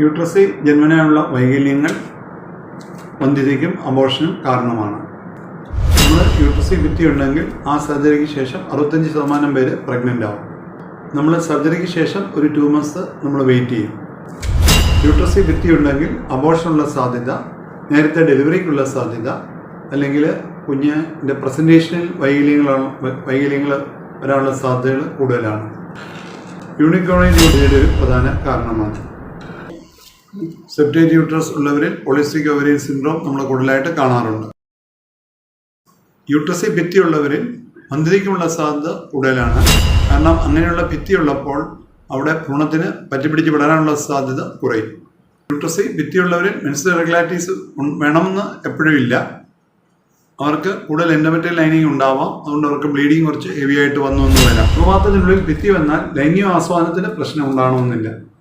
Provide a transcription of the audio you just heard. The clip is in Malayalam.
യൂട്രസിൽ ജന്മനായുള്ള വൈകല്യങ്ങൾ വന്ധ്യതയ്ക്കും അബോർഷനും കാരണമാണ്. നമ്മൾ യൂട്രസിൽ ഭിത്തിയുണ്ടെങ്കിൽ ആ സർജറിക്ക് ശേഷം അറുപത്തഞ്ച് ശതമാനം പേര് പ്രഗ്നന്റ് ആവും. നമ്മൾ സർജറിക്ക് ശേഷം ഒരു ടു മന്ത്സ് നമ്മൾ വെയിറ്റ് ചെയ്യും. യൂട്രസിൽ ഭിത്തിയുണ്ടെങ്കിൽ അബോർഷനുള്ള സാധ്യത നേരത്തെ ഡെലിവറിക്കുള്ള സാധ്യത അല്ലെങ്കിൽ കുഞ്ഞിന്റെ പ്രസന്റേഷനിൽ വൈകല്യങ്ങളാണ് വൈകല്യങ്ങൾ വരാനുള്ള സാധ്യതകൾ കൂടുതലാണ്. യൂണിക്കോണിന്റെ ഒരു പ്രധാന കാരണമാണ്. സെപ്റ്റേറ്റ് യൂട്രസ് ഉള്ളവരിൽ പോളിസ്റ്റിക് ഓവരി സിൻഡ്രോം നമ്മൾ കൂടുതലായിട്ട് കാണാറുണ്ട്. യൂട്രസി ഭിത്തിയുള്ളവരിൽ മന്ത്രിക്കുമുള്ള സാധ്യത കൂടുതലാണ്. കാരണം അങ്ങനെയുള്ള ഭിത്തിയുള്ളപ്പോൾ അവിടെ ഭ്രൂണത്തിന് പറ്റിപ്പിടിച്ച് വിടാനുള്ള സാധ്യത കുറയും. യൂട്രസി ഭിത്തിയുള്ളവരിൽ മെൻസ് റെഗുലാരിറ്റീസ് വേണമെന്ന് എപ്പോഴും ഇല്ല. അവർക്ക് കൂടുതൽ എൻഡമെറ്റൽ ലൈനിങ് ഉണ്ടാവാം. അതുകൊണ്ട് അവർക്ക് ബ്ലീഡിങ് കുറച്ച് ഹെവി ആയിട്ട് വന്നു എന്ന് വരാം. ഗർഭപാത്രത്തിനുള്ളിൽ ഭിത്തി വന്നാൽ ലൈംഗിക ആസ്വാദനത്തിന് പ്രശ്നം ഉണ്ടാകണമെന്നില്ല